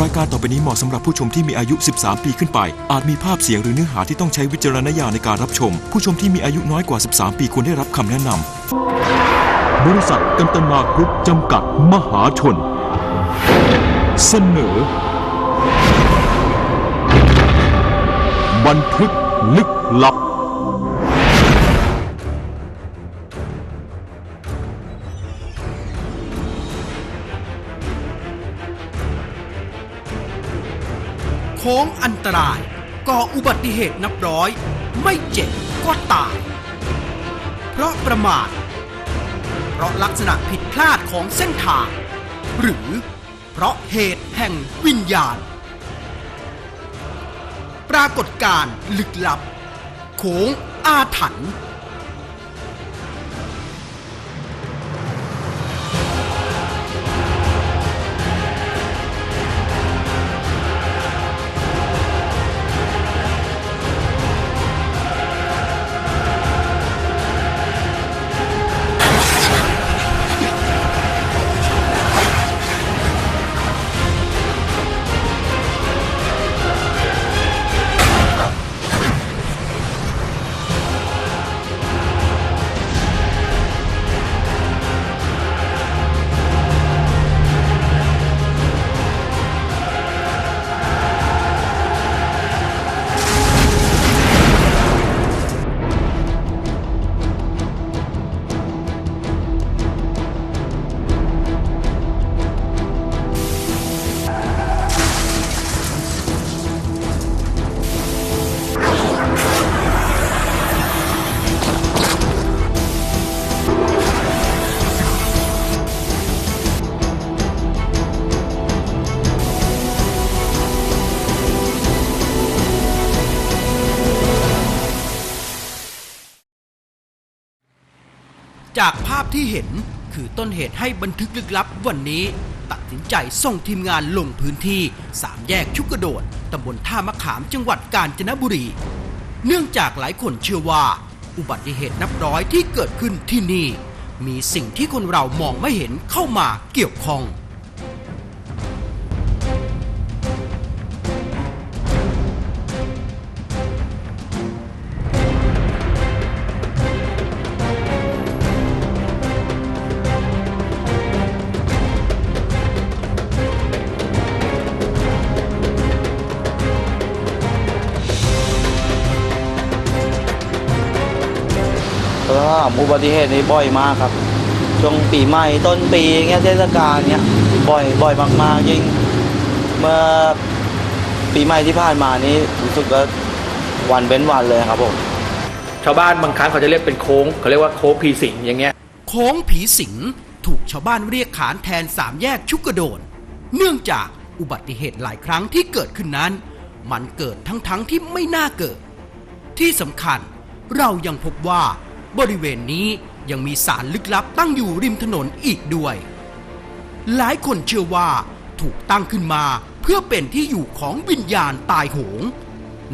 รายการต่อไปนี้เหมาะสำหรับผู้ชมที่มีอายุ 13 ปีขึ้นไป อาจมีภาพเสียงหรือเนื้อหาที่ต้องใช้วิจารณญาณในการรับชม ผู้ชมที่มีอายุน้อยกว่า 13 ปีควรได้รับคำแนะนำ บริษัทกันตนากรุ๊ปจำกัดมหาชน เสนอ บันทึกลึกลับ ค้งอันตราย ก่ออุบัติเหตุนับร้อย ไม่เจ็บก็ตาย เพราะประมาท เพราะลักษณะผิดพลาดของเส้นทาง หรือเพราะเหตุแห่งวิญญาณ ปรากฏการณ์ลึกลับ โค้งอาถรรพ์าพที่เห็นคือต้นเหตุให้บันทึกลึกลับวันนี้ ตัดสินใจส่งทีมงานลงพื้นที่สามแยกชุกกระโดดตำบลท่ามะขามจังหวัดกาญจนบุรี เนื่องจากหลายคนเชื่อว่า อุบัติเหตุนับร้อยที่เกิดขึ้นที่นี่ มีสิ่งที่คนเรามองไม่เห็นเข้ามาเกี่ยวข้อง เพราะว่าอุบัติเหตุนี้บ่อยมากครับ ช่วงปีใหม่ต้นปีเงี้ยเทศกาลเงี้ยบ่อยบ่อยมากๆยิ่งเมื่อปีใหม่ที่ผ่านมานี้รู้สึกว่าวันเว้นวันเลยครับผมชาวบ้านบางครั้งเขาจะเรียกเป็นโค้งเขาเรียกว่าโค้งผีสิงอย่างเงี้ย โค้งผีสิงถูกชาวบ้านเรียกขานแทนสามแยกชุกกระโดน เนื่องจากอุบัติเหตุหลายครั้งที่เกิดขึ้นนั้น มันเกิดทั้งๆทที่ไม่น่าเกิด ที่สำคัญเรายังพบว่า บริเวณนี้ยังมีสารลึกลับตั้งอยู่ริมถนนอีกด้วย หลายคนเชื่อว่าถูกตั้งขึ้นมาเพื่อเป็นที่อยู่ของวิญญาณตายโหง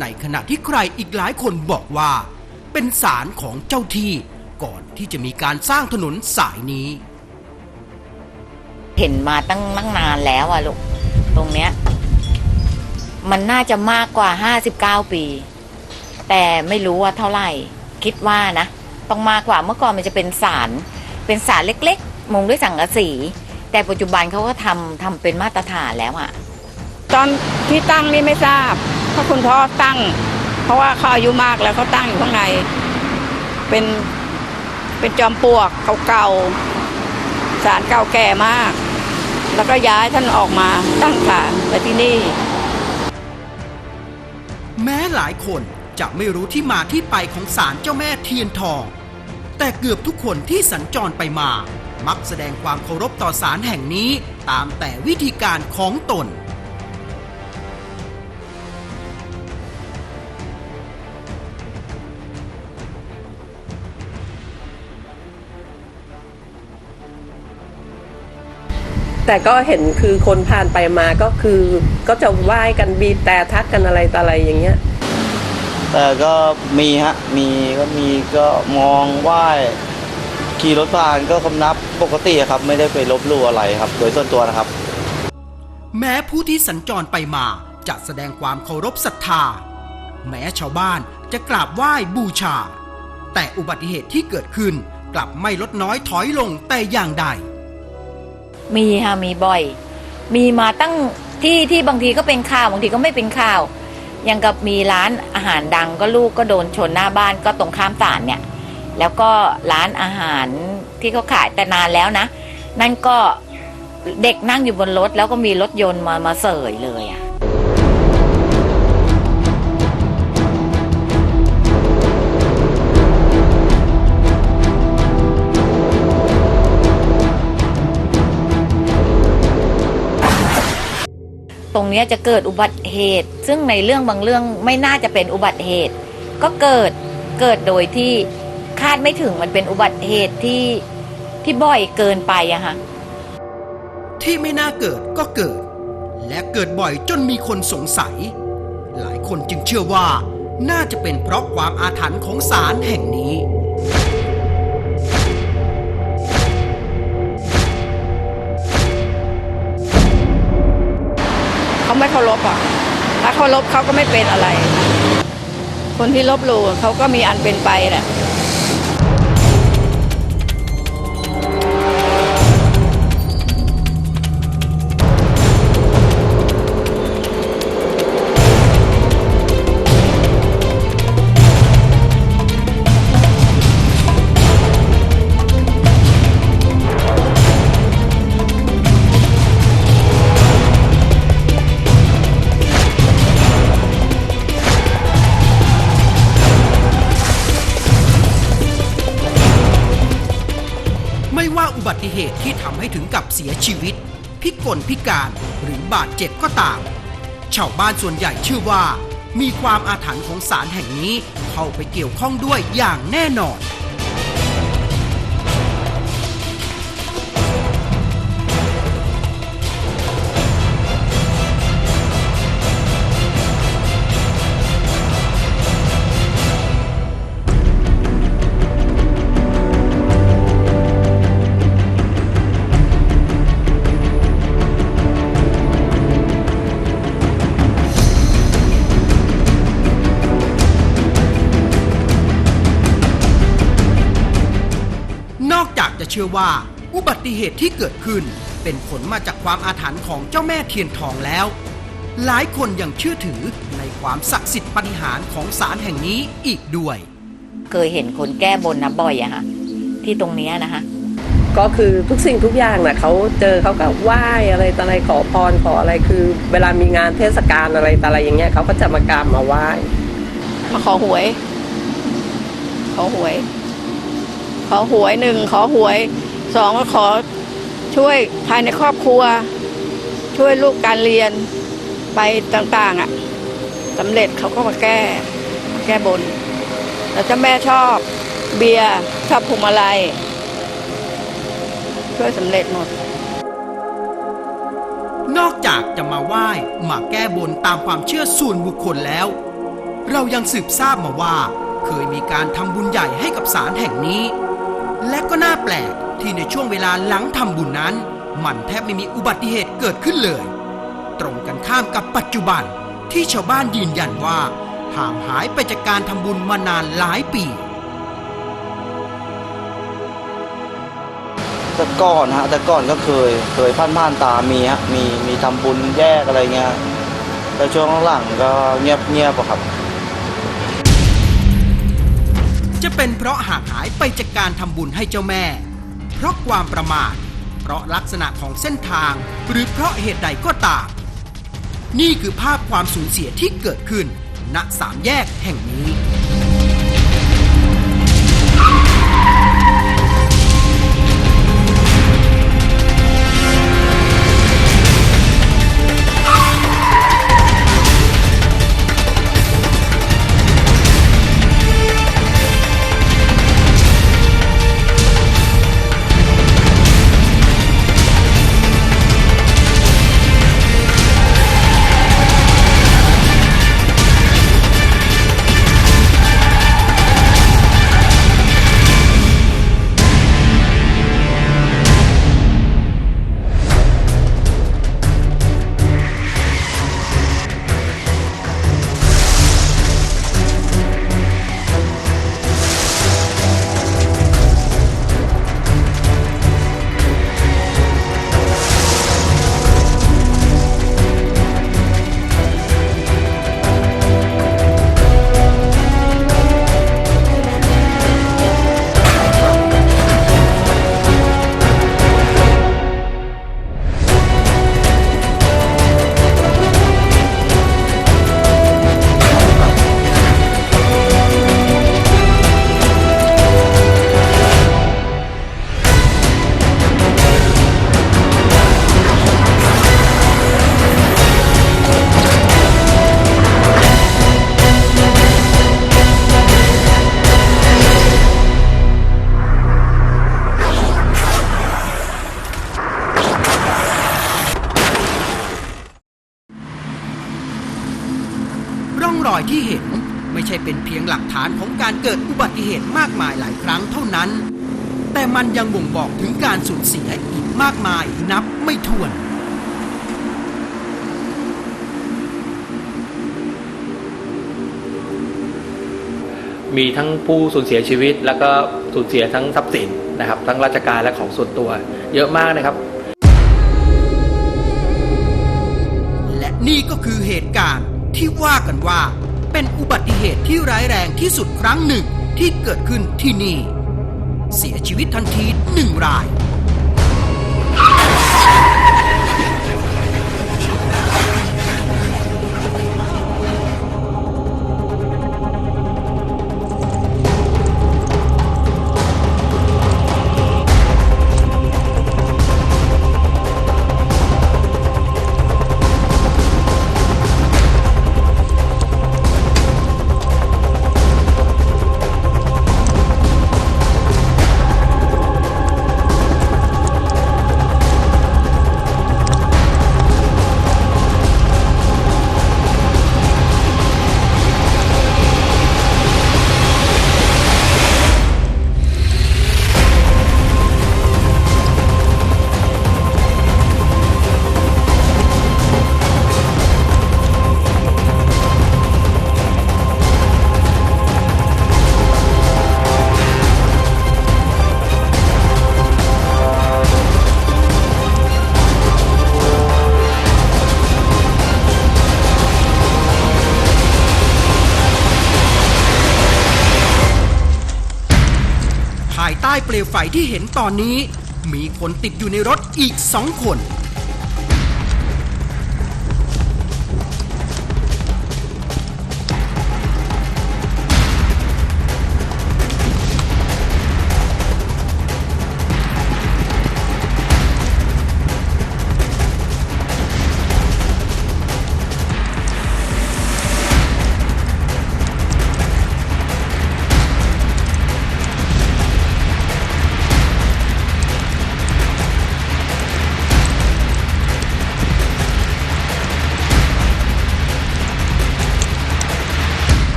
ในขณะที่ใครอีกหลายคนบอกว่า เป็นสารของเจ้าที่ก่อนที่จะมีการสร้างถนนสายนี้ เห็นมาตั้งตั้งนานแล้วอะลูกตรงเนี้ย มันน่าจะมากกว่า 59 ปี แต่ไม่รู้ว่าเท่าไหร่ คิดว่านะ ต้องมากกว่าเมื่อก่อนมันจะเป็นสารเป็นสารเล็กๆ มุงด้วยสังกะสี แต่ปัจจุบันเขาก็ทำทำเป็นมาตรฐานแล้วอะตอนที่ตั้งนี่ไม่ทราบเพราะคุณพ่อตั้ง เพราะว่าเขาอายุมากแล้วเขาตั้งอยู่ข้างในเป็นเป็นจอมปลวกเก่าๆสารเก่าแก่มาก แล้วก็ย้ายท่านออกมาตั้งศาลไว้ที่นี่ แม้หลายคน จะไม่รู้ที่มาที่ไปของศาลเจ้าแม่เทียนทอง แต่เกือบทุกคนที่สัญจรไปมา มักแสดงความเคารพต่อศาลแห่งนี้ตามแต่วิธีการของตน แต่ก็เห็นคือคนผ่านไปมาก็คือก็จะไหว้กันบีบแต่ทักกันอะไรต่ออะไรอย่างเงี้ย แต่ก็มีฮะ มีก็มีก็มองไหว้ขี่รถผ่านก็คำนับปกติครับ ไม่ได้ไปลบหลู่อะไรครับ โดยส่วนตัวนะครับ แม้ผู้ที่สัญจรไปมาจะแสดงความเคารพศรัทธา แม้ชาวบ้านจะกราบไหว้บูชา แต่อุบัติเหตุที่เกิดขึ้นกลับไม่ลดน้อยถอยลงแต่อย่างใด มีค่ะมีบ่อย มีมาตั้งที่ที่บางทีก็เป็นข่าวบางทีก็ไม่เป็นข่าวอ ยังกับมีร้านอาหารดังก็ลูกก็โดนชนหน้าบ้านก็ตรงข้ามศาลเนี่ย แล้วก็ร้านอาหารที่เขาขายแต่นานแล้วนะ นั่นก็เด็กนั่งอยู่บนรถแล้วก็มีรถยนต์มามาเสยเลยอะ ตรงนี้จะเกิดอุบัติเหตุ ซึ่งในเรื่องบางเรื่องไม่น่าจะเป็นอุบัติเหตุ ก็เกิดเกิดโดยที่คาดไม่ถึงมันเป็นอุบัติเหตุที่ที่บ่อยเกินไปอะค่ะที่ไม่น่าเกิดก็เกิด และเกิดบ่อยจนมีคนสงสัย หลายคนจึงเชื่อว่า น่าจะเป็นเพราะความอาถรรพ์ของศาลแห่งนี้ เขาไม่เคารพอะถ้าเคารพเขาก็ไม่เป็นอะไร คนที่ลบหลู่เขาก็มีอันเป็นไปแหละ ว่าอุบัติเหตุที่ทำให้ถึงกับเสียชีวิต พิกลพิการหรือบาดเจ็บก็ตามชาวบ้านส่วนใหญ่เชื่อว่า มีความอาถรรพ์ของศาลแห่งนี้เข้าไปเกี่ยวข้องด้วยอย่างแน่นอนน ชื่อว่า อุบัติเหตุที่เกิดขึ้น เป็นผลมาจากความอาถรรพ์ของเจ้าแม่เทียนทองแล้ว หลายคนยังเชื่อถือในความศักดิ์สิทธิ์ปาฏิหารย์ของศาลแห่งนี้อีกด้วย เคยเห็นคนแก้บนนะบ่อยอะค่ะที่ตรงเนี้ยนะคะ ก็คือทุกสิ่งทุกอย่างนะเขาเจอเขาก็ไหว้อะไรต่ออะไรขอพรขออะไรคือ เวลามีงานเทศกาลอะไรต่ออะไรอย่างเงี้ยเขาก็จะมากราบมาไหว้มาขอหวย ขอหวย ขอหวยหนึ่งขอหวยสองก็ขอช่วยภายในครอบครัว ช่วยลูกการเรียนไปต่างๆอะสำเร็จเขาก็มาแก้มาแก้บน แล้วเจ้าแม่ชอบเบียร์ชอบพวงมาลัยช่วยสำเร็จหมด นอกจากจะมาไหว้มาแก้บนตามความเชื่อส่วนบุคคลแล้ว เรายังสืบทราบมาว่า เคยมีการทำบุญใหญ่ให้กับศาลแห่งนี้ และก็น่าแปลกที่ในช่วงเวลาหลังทำบุญนั้น มันแทบไม่มีอุบัติเหตุเกิดขึ้นเลย ตรงกันข้ามกับปัจจุบันที่ชาวบ้านยืนยันว่าห่างหายไปจากการทำบุญมานานหลายปีแต่ก่อนฮะแต่ก่อนก็เคยเคยผ่านผ่านๆตามีฮะมีมีทำบุญแยกอะไรเงี้ยแต่ช่วงหลังก็เงียบเงียบอะครับ จะเป็นเพราะห่างหายไปจากการทำบุญให้เจ้าแม่ เพราะความประมาท เพราะลักษณะของเส้นทาง หรือเพราะเหตุใดก็ตาม นี่คือภาพความสูญเสียที่เกิดขึ้น ณสามแยกแห่งนี้ รอยที่เห็น ไม่ใช่เป็นเพียงหลักฐานของการเกิดอุบัติเหตุมากมายหลายครั้งเท่านั้น แต่มันยังบ่งบอกถึงการสูญเสียอีกมากมายนับไม่ถ้วนมีทั้งผู้สูญเสียชีวิต แล้วก็สูญเสียทั้งทรัพย์สินนะครับ ทั้งราชการและของส่วนตัว เยอะมากนะครับ และนี่ก็คือเหตุการณ์ ที่ว่ากันว่า เป็นอุบัติเหตุที่ร้ายแรงที่สุดครั้งหนึ่งที่เกิดขึ้นที่นี่ เสียชีวิตทันทีหนึ่งราย เปลวไฟที่เห็นตอนนี้ มีคนติดอยู่ในรถอีกสองคน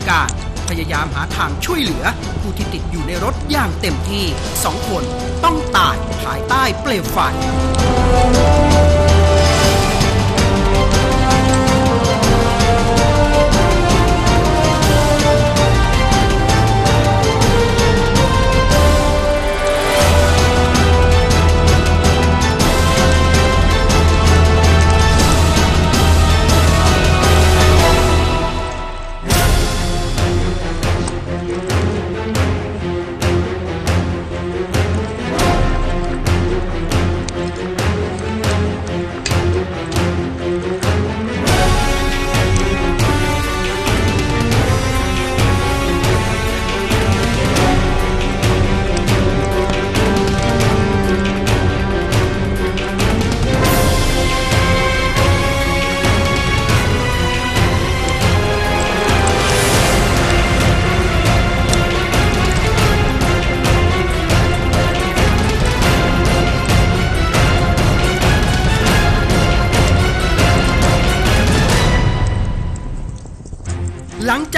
ตุการณ์ พยายามหาทางช่วยเหลือ ผู้ที่ติดอยู่ในรถอย่างเต็มที่สองคนต้องตายภายใต้เปลวไฟ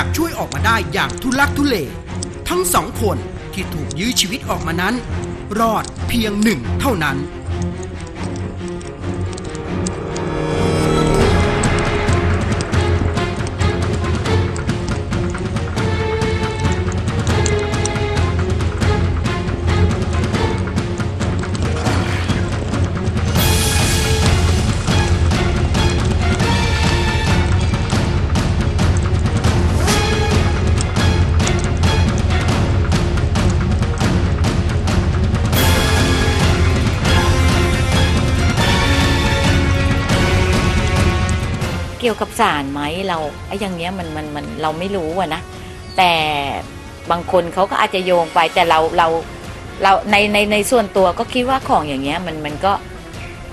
จากช่วยออกมาได้อย่างทุลักทุเล ทั้งสองคนที่ถูกยื้อชีวิตออกมานั้น รอดเพียงหนึ่งเท่านั้น กี่ยวกับสารไหมเราไอ้อย่างเงี้ยมันมันมันเราไม่รู้อะนะแต่บางคนเขาก็อาจจะโยงไปแต่เราเราเราในในในส่วนตัวก็คิดว่าของอย่างเงี้ยมันมันก็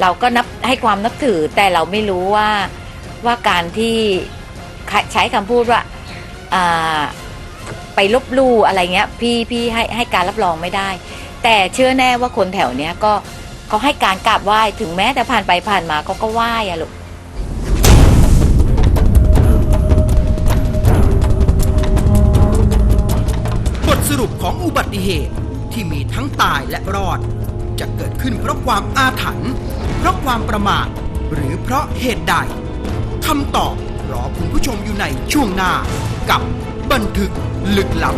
เราก็นับให้ความนับถือ แต่เราไม่รู้ว่าว่าการที่ใช้คำพูดว่าอ่าไปลบลู่อะไรเงี้ยพี่พี่ให้ให้การรับรองไม่ได้ แต่เชื่อแน่ว่าคนแถวเนี้ยก็เขาให้การกราบไหว้ถึงแม้แต่ผ่านไปผ่านมาเขาก็ไหว้อะลูก ทสรุปของอุบัติเหตุที่มีทั้งตายและรอด จะเกิดขึ้นเพราะความอาถรรพ์เพราะความประมาทหรือเพราะเหตุใดคำตอบรอคุณผู้ชมอยู่ในช่วงหน้า กับบันทึกลึกลับ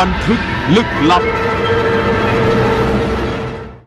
บันทึกลึกลับ